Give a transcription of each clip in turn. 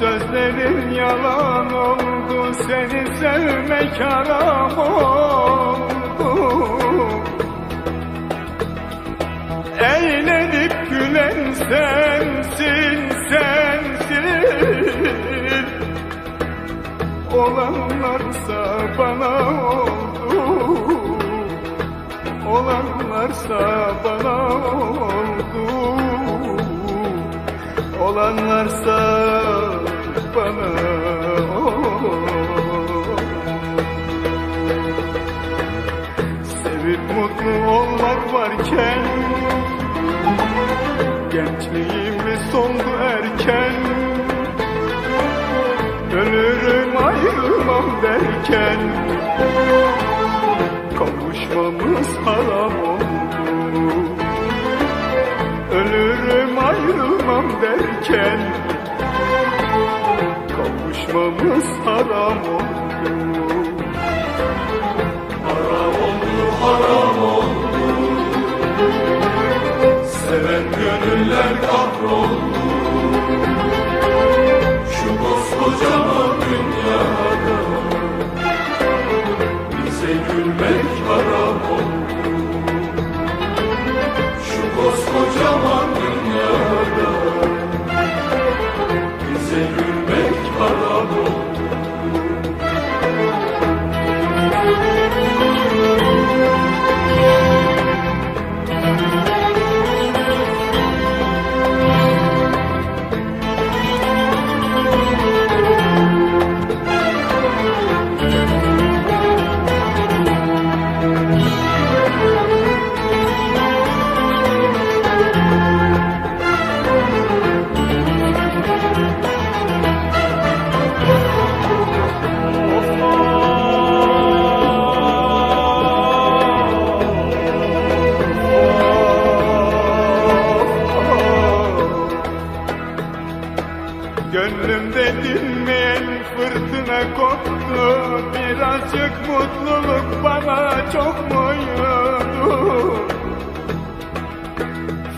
Sözlerin yalan oldu Seni sevmek haram oldu. Eğlenip gülen sensin sensin. Olanlarsa bana oldu. Olanlarsa bana oldu. Olanlarsa Sevip mutlu olmak varken Gençliğimiz sondu erken. Ölürüm ayrılmam derken Kavuşmamız haram oldu. Ölürüm ayrılmam derken Kavuşmamız haram oldu Gönlümde dinmeyen fırtına koptu. Birazcık mutluluk bana çok muydu?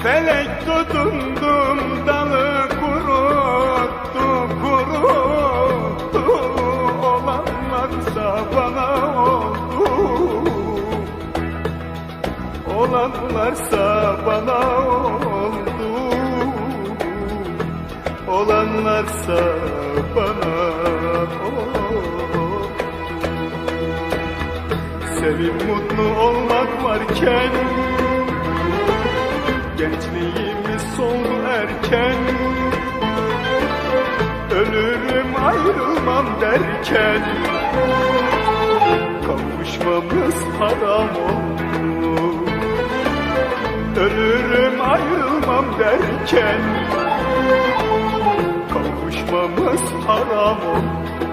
Felek tutundum dalı kuruttu kuruttu. Olanlarsa bana oldu. Olanlarsa bana oldu Olanlarsa bana oldu Sevip mutlu olmak varken Gençliğimiz sondu erken. Ölürüm ayrılmam derken Kavuşmamız haram oldu Ölürüm ayrılmam derken Kavuşmamız haram oldu